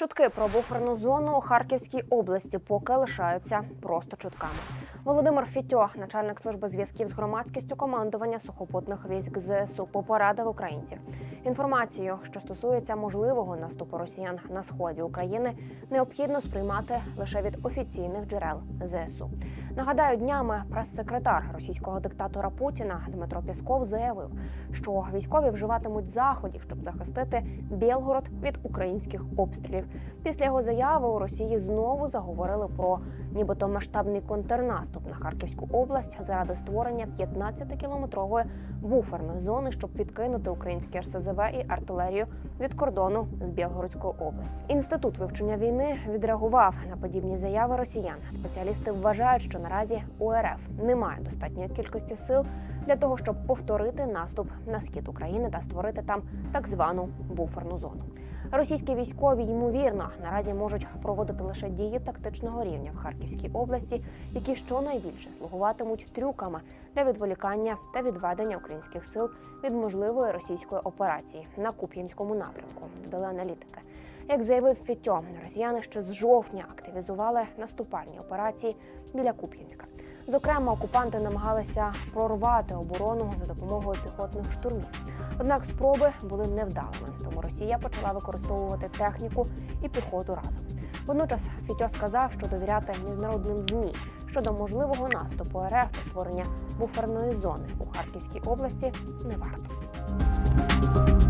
Чутки про буферну зону у Харківській області поки лишаються просто чутками. Володимир Фітьох, начальник служби зв'язків з громадськістю командування сухопутних військ ЗСУ, попередив українців. Інформацію, що стосується можливого наступу росіян на сході України, необхідно сприймати лише від офіційних джерел ЗСУ. Нагадаю, днями прес-секретар російського диктатора Путіна Дмитро Пісков заявив, що військові вживатимуть заходів, щоб захистити Білгород від українських обстрілів. Після його заяви у Росії знову заговорили про нібито масштабний контрнаступ на Харківську область заради створення 15-кілометрової буферної зони, щоб відкинути українські РСЗВ і артилерію від кордону з Білгородською областю. Інститут вивчення війни відреагував на подібні заяви росіян. Спеціалісти вважають, що наразі у РФ немає достатньої кількості сил для того, щоб повторити наступ на схід України та створити там так звану буферну зону. Російські військові ймовірно наразі можуть проводити лише дії тактичного рівня в Харківській області, які щонайбільше слугуватимуть трюками для відволікання та відведення українських сил від можливої російської операції на Куп'янському напрямку. Додали аналітики. Як заявив Фітьо, росіяни ще з жовтня активізували наступальні операції біля Куп'янська. Зокрема, окупанти намагалися прорвати оборону за допомогою піхотних штурмів. Однак спроби були невдалими, тому Росія почала використовувати техніку і піхоту разом. Водночас Фітьо сказав, що довіряти міжнародним змі щодо можливого наступу РФ та створення буферної зони у Харківській області не варто.